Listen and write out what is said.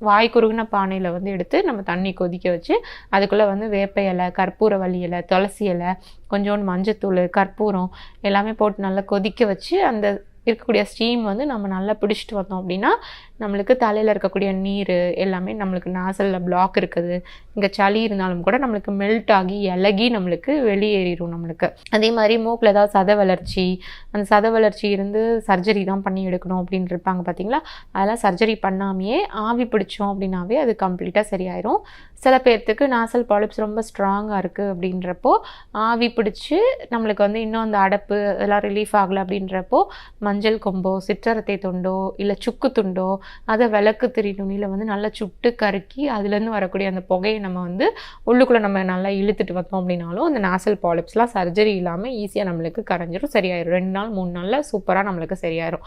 வாய் குறுகின பானையில் வந்து எடுத்து நம்ம தண்ணி கொதிக்க வச்சு அதுக்குள்ளே வந்து வேப்ப இலை கற்பூரவள்ளி இலை துளசி இலை கொஞ்சோண்டு மஞ்சத்தூள் கற்பூரம் எல்லாமே போட்டு நல்லா கொதிக்க வச்சு அந்த இருக்கக்கூடிய ஸ்டீம் வந்து நம்ம நல்லா பிடிச்சிட்டு வந்தோம் அப்படின்னா நம்மளுக்கு தலையில் இருக்கக்கூடிய நீர் எல்லாமே நம்மளுக்கு நாசலில் பிளாக் இருக்குது. இங்கே சளி இருந்தாலும் கூட நம்மளுக்கு மெல்ட் ஆகி இலகி நம்மளுக்கு வெளியேறிடும் நம்மளுக்கு. அதே மாதிரி மூக்கில் ஏதாவது சத வளர்ச்சி அந்த சத வளர்ச்சி இருந்து சர்ஜரி தான் பண்ணி எடுக்கணும் அப்படின்னு இருப்பாங்க பார்த்தீங்களா அதெல்லாம் சர்ஜரி பண்ணாமையே ஆவி பிடிச்சோம் அப்படின்னாவே அது கம்ப்ளீட்டாக சரியாயிரும். சில பேர்த்துக்கு நாசல் பாலிப்ஸ் ரொம்ப ஸ்ட்ராங்காக இருக்குது அப்படின்றப்போ ஆவி பிடிச்சி நம்மளுக்கு வந்து இன்னும் அந்த அடப்பு அதெல்லாம் ரிலீஃப் ஆகலை அப்படின்றப்போ மஞ்சள் கொம்போ சிற்றரத்தை துண்டோ இல்லை சுக்கு துண்டோ அதை விளக்கு திரி நுனியில் வந்து நல்லா சுட்டு கருக்கி அதுலேருந்து வரக்கூடிய அந்த புகையை நம்ம வந்து உள்ளுக்குள்ளே நம்ம நல்லா இழுத்துட்டு வந்தோம் அப்படின்னாலும் அந்த நாசல் பாலிப்ஸ்லாம் சர்ஜரி இல்லாமல் ஈஸியாக நம்மளுக்கு கரைஞ்சிரும் சரியாயிடும் ரெண்டு நாள் மூணு நாளில் சூப்பராக நம்மளுக்கு சரியாயிரும்.